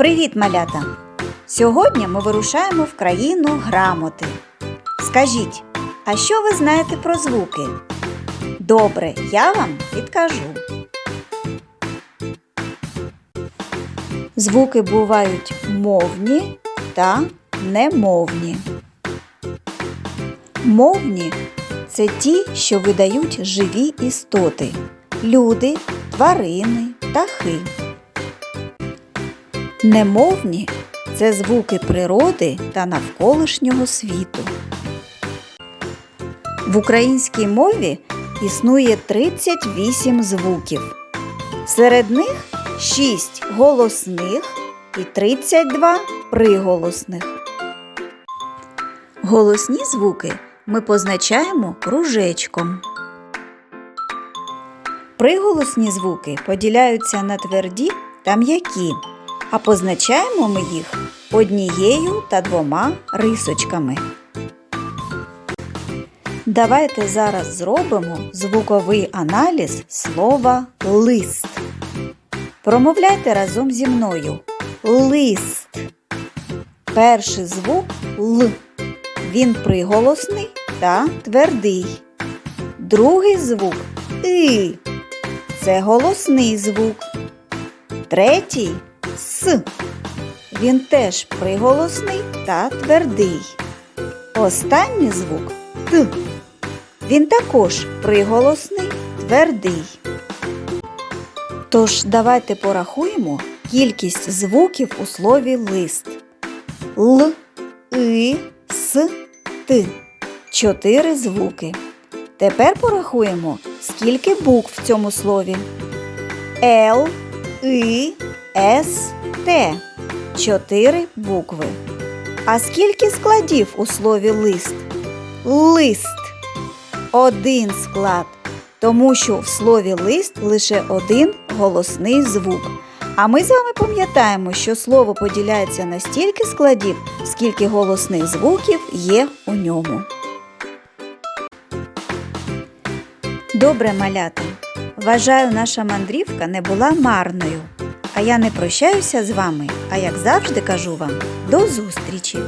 Привіт, малята! Сьогодні ми вирушаємо в країну грамоти. Скажіть, а що ви знаєте про звуки? Добре, я вам підкажу. Звуки бувають мовні та немовні. Мовні це ті, що видають живі істоти люди, тварини, птахи. Немовні це звуки природи та навколишнього світу. В українській мові існує 38 звуків. Серед них 6 голосних і 32 приголосних. Голосні звуки ми позначаємо кружечком. Приголосні звуки поділяються на тверді та м'які, а позначаємо ми їх однією та двома рисочками. Давайте зараз зробимо звуковий аналіз слова лист. Промовляйте разом зі мною. Лист. Перший звук Л. Він приголосний та твердий. Другий звук И. Це голосний звук. Третій С. Він теж приголосний та твердий. Останній звук Т. Він також приголосний, твердий. Тож давайте порахуємо кількість звуків у слові лист. Л, И, С, Т. Чотири звуки. Тепер порахуємо, скільки букв в цьому слові. Л, И, С, Т. Чотири букви. А скільки складів у слові лист? Лист. Один склад. Тому що в слові лист лише один голосний звук. А ми з вами пам'ятаємо, що слово поділяється на стільки складів, скільки голосних звуків є у ньому. Добре, малята. Вважаю, наша мандрівка не була марною. А я не прощаюся з вами, а як завжди кажу вам, до зустрічі!